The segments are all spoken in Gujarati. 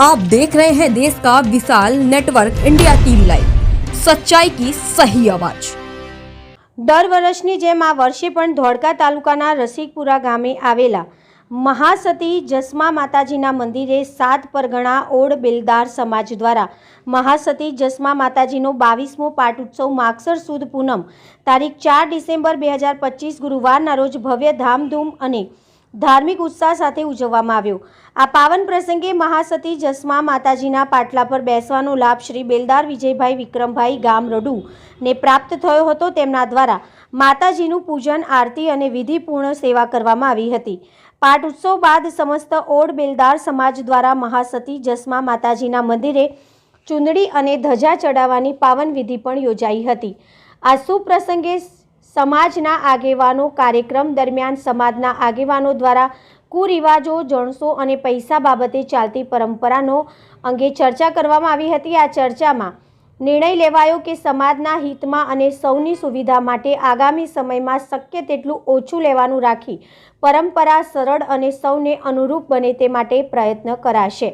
आप देख रहे हैं देश का विशाल नेटवर्क इंडिया टीवी लाइव सच्चाई की सही आवाज દર વર્ષની જેમ આ વર્ષે પણ ધોળકા તાલુકાના રસિકપુરા ગામે આવેલા મહાસતી જસમા માતાજીના મંદિરે સાત પરગણા ઓડ બેલદાર સમાજ દ્વારા મહાસતી જસમા માતાજીનો બાવીસમો પાટોત્સવ માગસર સુદ પૂનમ તારીખ ચાર ડિસેમ્બર બે હજાર પચીસ ગુરુવારના રોજ ભવ્ય ધામધૂમ અને ધાર્મિક ઉત્સાહ સાથે ઉજવવામાં આવ્યો. આ પાવન પ્રસંગે મહાસતી જસમા માતાજીના પાટલા પર બેસવાનો લાભ શ્રી બેલદાર વિજયભાઈ વિક્રમભાઈ ગામ રડુ ને પ્રાપ્ત થયો હતો તેમના દ્વારા માતાજીનું પૂજન, આરતી અને વિધિપૂર્ણ સેવા કરવામાં આવી હતી. પાઠ ઉત્સવ બાદ સમસ્ત ઓડ બેલદાર સમાજ દ્વારા મહાસતી જસમા માતાજીના મંદિરે ચુંદડી અને ધજા ચડાવવાની પાવન વિધિ પણ યોજાઈ હતી. આ સુપ્રસંગે સમાજના આગેવાનો કાર્યક્રમ દરમિયાન સમાજના આગેવાનો દ્વારા કુરિવાજો, જણસો અને પૈસા બાબતે ચાલતી પરંપરાનો અંગે ચર્ચા કરવામાં આવી હતી. આ ચર્ચામાં નિર્ણય લેવાયો કે સમાજના હિતમાં અને સૌની સુવિધા માટે આગામી સમયમાં શક્ય તેટલું ઓછું લેવાનું રાખી પરંપરા સરળ અને સૌને અનુરૂપ બને તે માટે પ્રયત્ન કરાશે.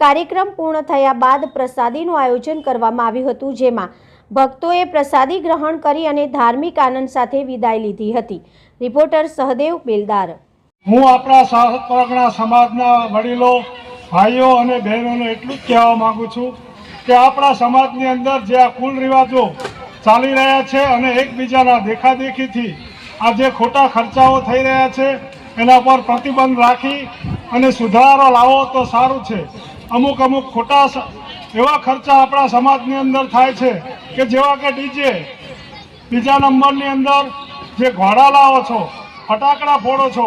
કાર્યક્રમ પૂર્ણ થયા બાદ પ્રસાદીનું આયોજન કરવામાં આવ્યું હતું, જેમાં ભક્તોએ પ્રસાદી ગ્રહણ કરી અને ધાર્મિક આનંદ સાથે વિદાય લીધી હતી. રિપોર્ટર સહદેવ બેલદાર. હું આપણા સાહસ સમાજના વડીલો, ભાઈઓ અને બહેનોને એટલું જ કહેવા માંગુ છું કે આપણા સમાજની અંદર જે આ કુલ રિવાજો ચાલી રહ્યા છે અને એકબીજાના દેખાદેખીથી આ જે ખોટા ખર્ચાઓ થઈ રહ્યા છે, એના પર પ્રતિબંધ રાખી અને સુધારો લાવો તો સારું છે. અમુક અમુક ખોટા એવા ખર્ચા આપણા સમાજની અંદર થાય છે કે જેવા કે ડીજે, બીજા નંબરની અંદર જે ઘોડા લાવો છો, ફટાકડા ફોડો છો,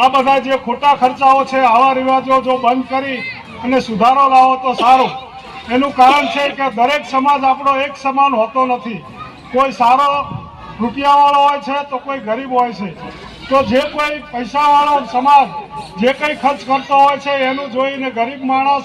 આ બધા જે ખોટા ખર્ચાઓ છે, આવા રિવાજો જો બંધ કરી અને સુધારો લાવો તો સારું. એનું કારણ છે કે દરેક સમાજ આપણો એક સમાન હોતો નથી. કોઈ સારો રૂપિયાવાળો હોય છે તો કોઈ ગરીબ હોય છે. તો જે કોઈ પૈસાવાળો સમાજ જે કંઈ ખર્ચ કરતો હોય છે, એનું જોઈને ગરીબ માણસ